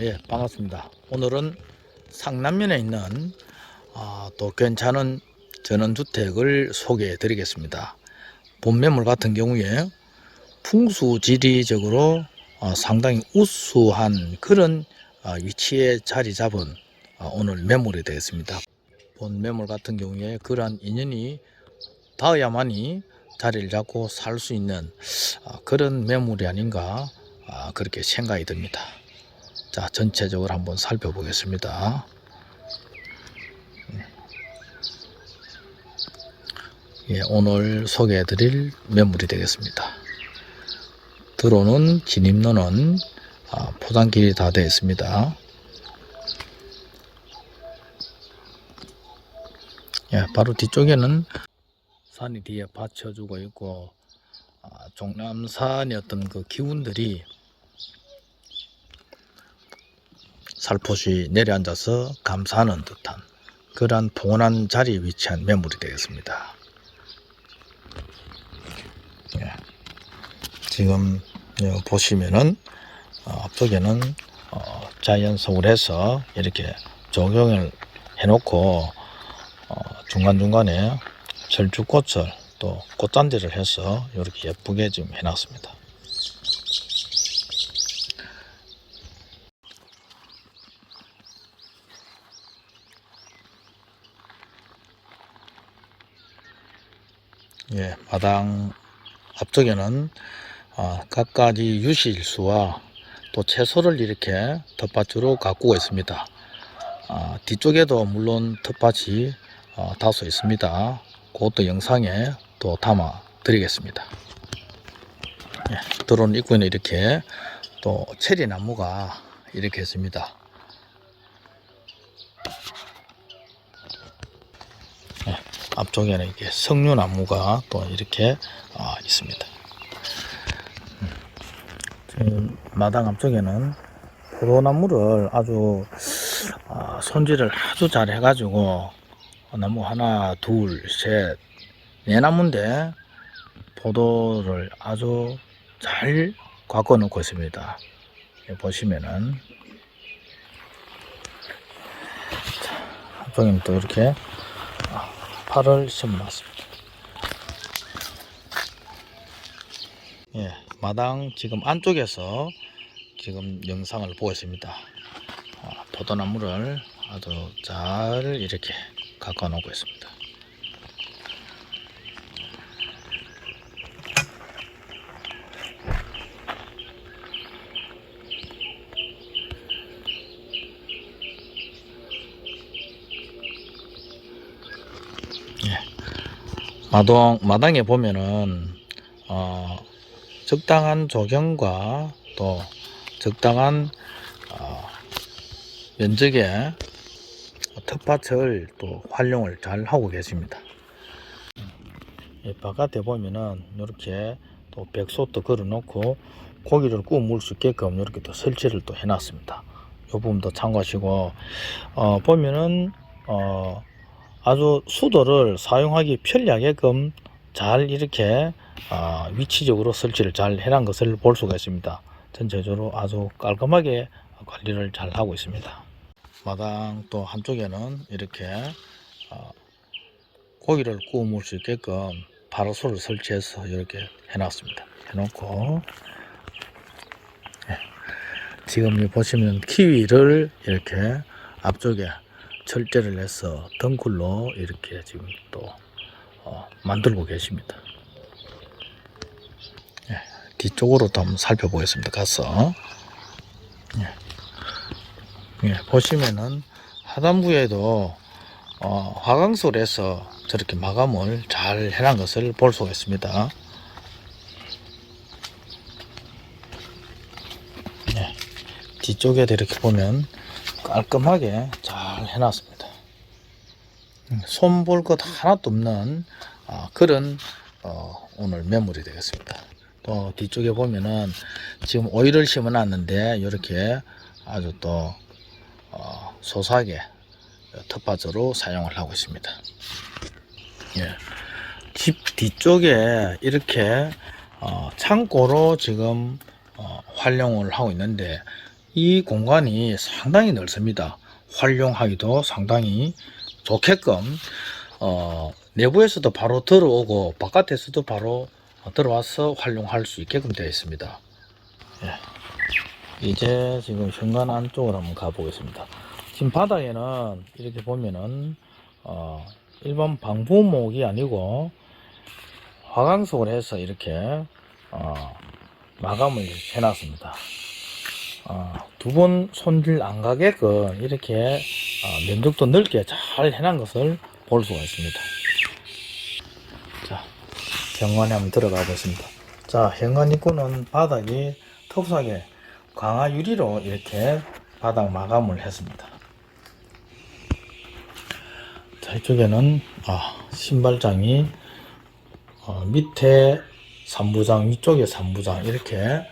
예, 반갑습니다. 오늘은 상남면에 있는 아, 또 괜찮은 전원주택을 소개해 드리겠습니다. 본매물 같은 경우에 풍수지리적으로 어, 상당히 우수한 그런 아, 위치에 자리 잡은 아, 오늘 매물이 되겠습니다. 본 매물 같은 경우에 그러한 인연이 닿아야만이 자리를 잡고 살 수 있는 아, 그런 매물이 아닌가 아, 그렇게 생각이 듭니다. 자, 전체적으로 한번 살펴보겠습니다. 예, 오늘 소개해드릴 매물이 되겠습니다. 들어오는 진입로는 아, 포장길이 다 되어 있습니다. 예, 바로 뒤쪽에는 산이 뒤에 받쳐주고 있고 아, 종남산의 어떤 그 기운들이 살포시 내려앉아서 감사하는 듯한 그러한 봉헌한 자리에 위치한 매물이 되겠습니다. 예. 지금 여 보시면은 어, 앞쪽에는 어, 자연석을 해서 이렇게 조경을 해놓고 어, 중간중간에 철쭉꽃을 또 꽃잔디를 해서 이렇게 예쁘게 지금 해놨습니다. 예, 마당 앞쪽에는 아, 갖가지 유실수와 또 채소를 이렇게 텃밭으로 가꾸고 있습니다. 아, 뒤쪽에도 물론 텃밭이 어, 다소 있습니다. 그것도 영상에 또 담아 드리겠습니다. 예, 들어온 입구에는 이렇게 또 체리 나무가 이렇게 있습니다. 예, 앞쪽에는 이렇게 석류나무가 또 이렇게 아, 있습니다. 음, 지금 마당 앞쪽에는 포도나무를 아주 아, 손질을 아주 잘 해가지고 나무 하나, 둘, 셋, 네 나무인데 포도를 아주 잘 가꿔 놓고 있습니다. 보시면은 자, 앞쪽에는 또 이렇게 아, 파를 심어놨습니다. 예, 마당 지금 안쪽에서 지금 영상을 보고 있습니다. 아, 포도나무를 아주 잘 이렇게 가꿔 놓고 있습니다. 마동 마당에 보면은 어, 적당한 조경과 또 적당한 어, 면적의 텃밭을 또 활용을 잘 하고 계십니다. 이 바깥에 보면은 이렇게 또 백소도 걸어놓고 고기를 구워 먹을 수 있게끔 이렇게 또 설치를 또 해놨습니다. 이 부분도 참고하시고 어, 보면은 어, 아주 수도를 사용하기 편리하게끔 잘 이렇게 어, 위치적으로 설치를 잘 해놓은 것을 볼 수가 있습니다. 전체적으로 아주 깔끔하게 관리를 잘 하고 있습니다. 마당 또 한쪽에는 이렇게 어, 고기를 구워 먹을 수 있게끔 파라솔을 설치해서 이렇게 해놨습니다. 해놓고 예. 지금 보시면 키위를 이렇게 앞쪽에 철제를 해서 덩굴로 이렇게 지금 또 어, 만들고 계십니다. 예, 뒤쪽으로 또 한번 살펴보겠습니다. 가서 예. 예, 보시면은 하단부에도 어, 화강솔에서 저렇게 마감을 잘 해놓은 것을 볼 수가 있습니다. 예, 뒤쪽에도 이렇게 보면 깔끔하게 잘 해놨습니다. 손볼 것 하나도 없는 아, 그런 어, 오늘 매물이 되겠습니다. 또 뒤쪽에 보면은 지금 오이를 심어놨는데 이렇게 아주 또 어, 소소하게 텃밭으로 사용을 하고 있습니다. 예. 집 뒤쪽에 이렇게 어, 창고로 지금 어, 활용을 하고 있는데 이 공간이 상당히 넓습니다. 활용하기도 상당히 좋게끔 어, 내부에서도 바로 들어오고 바깥에서도 바로 들어와서 활용할 수 있게끔 되어 있습니다. 예. 이제 지금 현관 안쪽으로 한번 가보겠습니다. 지금 바닥에는 이렇게 보면은 어, 일반 방부목이 아니고 화강석으로 해서 이렇게 어, 마감을 해놨습니다. 어, 두 번 손질 안 가게끔 이렇게 어, 면적도 넓게 잘 해놓은 것을 볼 수가 있습니다. 자, 현관에 한번 들어가 보겠습니다. 자, 현관 입구는 바닥이 톱삭에 강화 유리로 이렇게 바닥 마감을 했습니다. 자, 이쪽에는 아, 신발장이 어, 밑에 3부장, 위쪽에 3부장 이렇게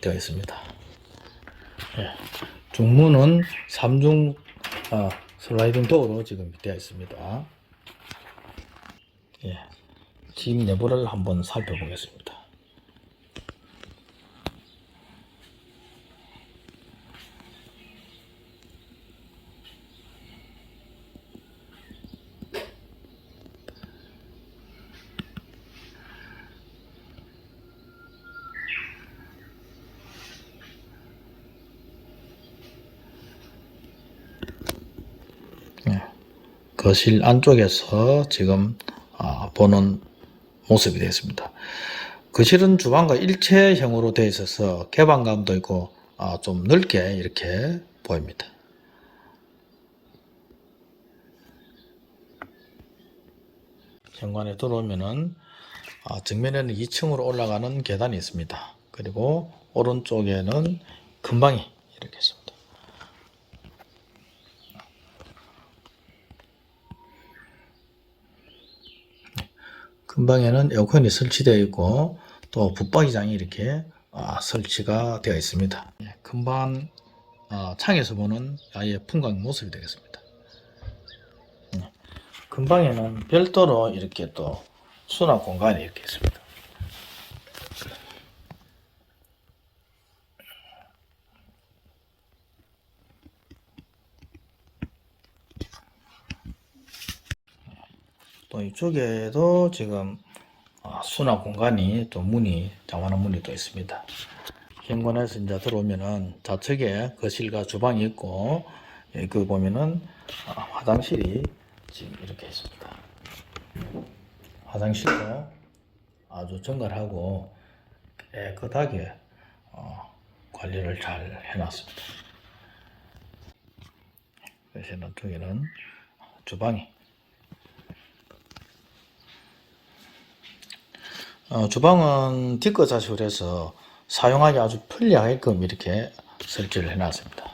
되어 있습니다. 예. 중문은 3중 어, 슬라이딩 도어로 지금 되어 있습니다. 예. 집 내부를 한번 살펴보겠습니다. 예. 거실 안쪽에서 지금 아, 보는 모습이 되었습니다. 거실은 주방과 일체형으로 되어 있어서 개방감도 있고 아, 좀 넓게 이렇게 보입니다. 현관에 들어오면은 아, 정면에는 2층으로 올라가는 계단이 있습니다. 그리고 오른쪽에는 금방이 이렇게 있습니다. 근방에는 에어컨이 설치되어 있고 또 붙박이장이 이렇게 아, 설치가 되어 있습니다. 예, 금방 아, 창에서 보는 아예 풍광 모습이 되겠습니다. 예, 근방에는 별도로 이렇게 또 수납 공간이 이렇게 있습니다. 또 이쪽에도 지금 아, 수납 공간이 또 문이 장만한 문이 또 있습니다. 현관에서 이제 들어오면은 좌측에 거실과 주방이 있고 예, 그 보면은 아, 화장실이 지금 이렇게 있습니다. 화장실도 아주 정갈하고 깨끗하게 어, 관리를 잘 해놨습니다. 그래서 쪽에는 주방이 어, 주방은 뒷거 자식으로 해서 사용하기 아주 편리하게끔 이렇게 설치를 해놨습니다.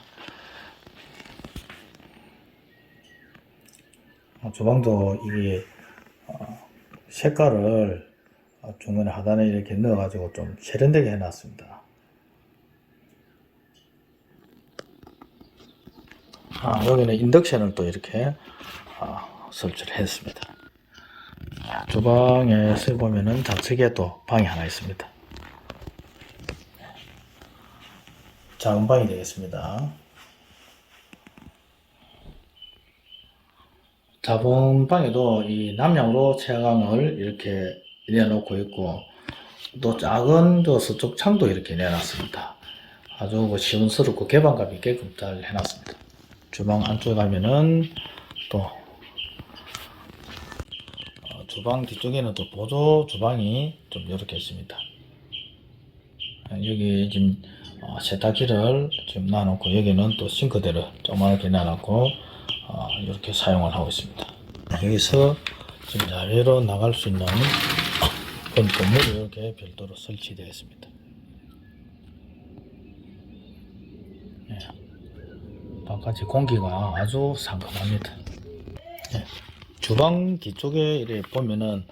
어, 주방도 이게 어, 색깔을 어, 중간에 하단에 이렇게 넣어가지고 좀 세련되게 해놨습니다. 아, 여기는 인덕션을 또 이렇게 어, 설치를 했습니다. 주방에서 보면은 좌측에 또 방이 하나 있습니다. 작은 방이 되겠습니다. 작은 방에도 이 남향으로 채광을 이렇게 내놓고 있고 또 작은 저 서쪽 창도 이렇게 내놨습니다. 아주 그 시원스럽고 개방감 있게끔 잘 해놨습니다. 주방 안쪽 가면은 또 어, 주방 뒤쪽에는 또 보조 주방이 좀 이렇게 있습니다. 아, 여기 지금 어, 세탁기를 지금 놔놓고 여기는 또 싱크대를 조그맣게 놔놓고 어, 이렇게 사용을 하고 있습니다. 여기서 지금 야외로 나갈 수 있는 그런 건물이 이렇게 별도로 설치되어 있습니다. 예. 바깥이 공기가 아주 상큼합니다. 예. 주방 뒤쪽에 보면은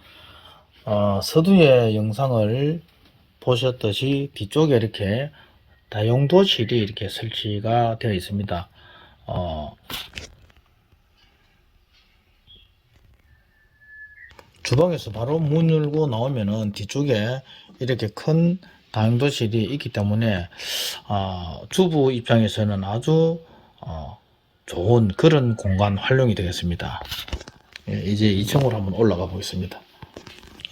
어, 서두의 영상을 보셨듯이 뒤쪽에 이렇게 다용도실이 이렇게 설치가 되어 있습니다. 어, 주방에서 바로 문 열고 나오면은 뒤쪽에 이렇게 큰 다용도실이 있기 때문에 어, 주부 입장에서는 아주 어, 좋은 그런 공간 활용이 되겠습니다. 예, 이제 2층으로 한번 올라가 보겠습니다.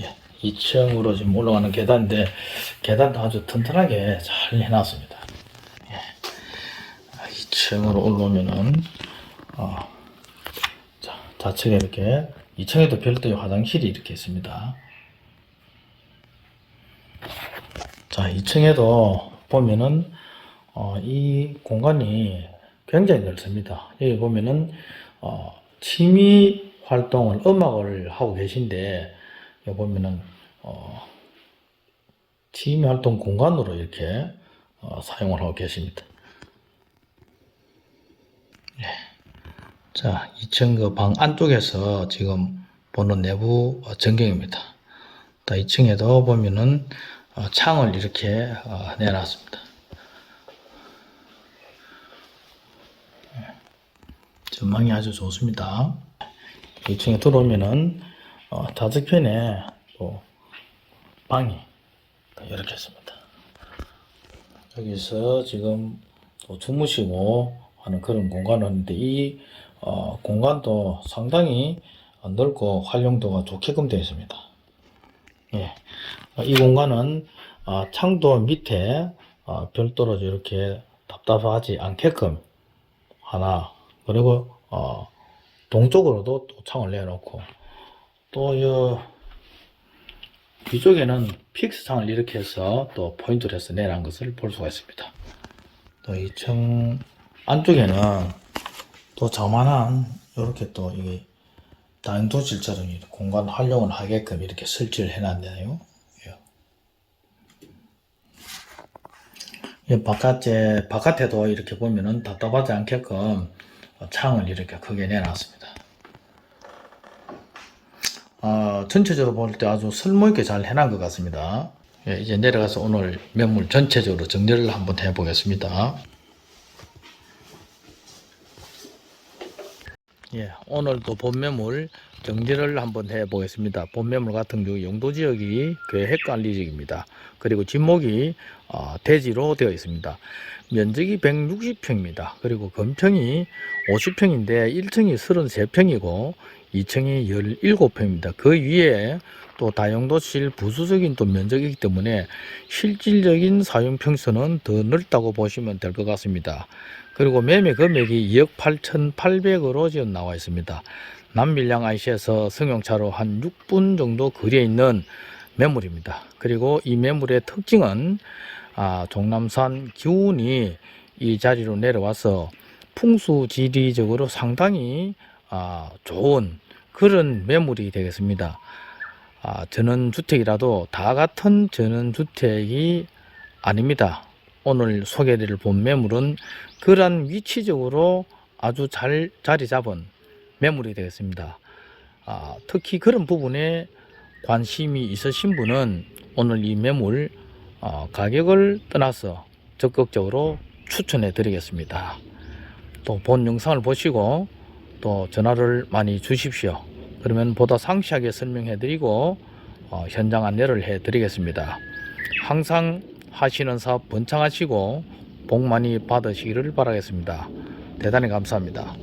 예, 2층으로 지금 올라가는 계단인데 계단도 아주 튼튼하게 잘 해놨습니다. 예, 2층으로 올라오면은 어, 자, 좌측에 이렇게 2층에도 별도의 화장실이 이렇게 있습니다. 자, 2층에도 보면은 어, 이 공간이 굉장히 넓습니다. 여기 보면은 어, 취미 활동을 음악을 하고 계신데 여기 보면은 어, 취미 활동 공간으로 이렇게 어, 사용을 하고 계십니다. 예. 자, 2층 그 방 안쪽에서 지금 보는 내부 어, 전경입니다. 또 2층에도 보면은 어, 창을 이렇게 어, 내놨습니다. 전망이 아주 좋습니다. 2층에 들어오면은 어, 좌측편에 또 방이 이렇게 있습니다. 여기서 지금 또 주무시고 하는 그런 공간인데 이 어, 공간도 상당히 넓고 활용도가 좋게끔 되어 있습니다. 예. 어, 이 공간은 어, 창도 밑에 어, 별도로 이렇게 답답하지 않게끔 하나 그리고 어, 동쪽으로도 또 창을 내놓고 또 이쪽에는 픽스 창을 이렇게 해서 또 포인트를 해서 내놓은 것을 볼 수가 있습니다. 또 2층 안쪽에는 또 저만한 이렇게 또 이게 이렇게 공간 활용을 하게끔 이렇게 설치를 해놨네요. 예. 이 바깥에 바깥에도 이렇게 보면은 답답하지 않게끔 창을 이렇게 크게 내놨습니다. 어, 전체적으로 볼 때 아주 쓸모있게 잘 해놓은 것 같습니다. 예, 이제 내려가서 오늘 매물 전체적으로 정리를 한번 해보겠습니다. 예, 오늘도 본매물 정리를 한번 해보겠습니다. 본매물 같은 경우 용도 지역이 계획 관리 지역입니다. 그리고 진목이 어, 대지로 되어 있습니다. 면적이 160평입니다. 그리고 건평이 50평인데 1층이 33평이고 2층이 17평입니다. 그 위에 또 다용도실 부수적인 또 면적이기 때문에 실질적인 사용 평수는 더 넓다고 보시면 될 것 같습니다. 그리고 매매 금액이 2억 8,800으로 지금 나와 있습니다. 남밀양 IC에서 승용차로 한 6분 정도 거리에 있는 매물입니다. 그리고 이 매물의 특징은 아, 종남산 기운이 이 자리로 내려와서 풍수지리적으로 상당히 아, 좋은 그런 매물이 되겠습니다. 아, 전원주택이라도 다 같은 전원주택이 아닙니다. 오늘 소개를 본 매물은 그러한 위치적으로 아주 잘 자리 잡은 매물이 되겠습니다. 아, 특히 그런 부분에 관심이 있으신 분은 오늘 이 매물 어, 가격을 떠나서 적극적으로 추천해 드리겠습니다. 또 본 영상을 보시고 또 전화를 많이 주십시오. 그러면 보다 상세하게 설명해 드리고 어, 현장 안내를 해 드리겠습니다. 항상 하시는 사업 번창하시고 복 많이 받으시기를 바라겠습니다. 대단히 감사합니다.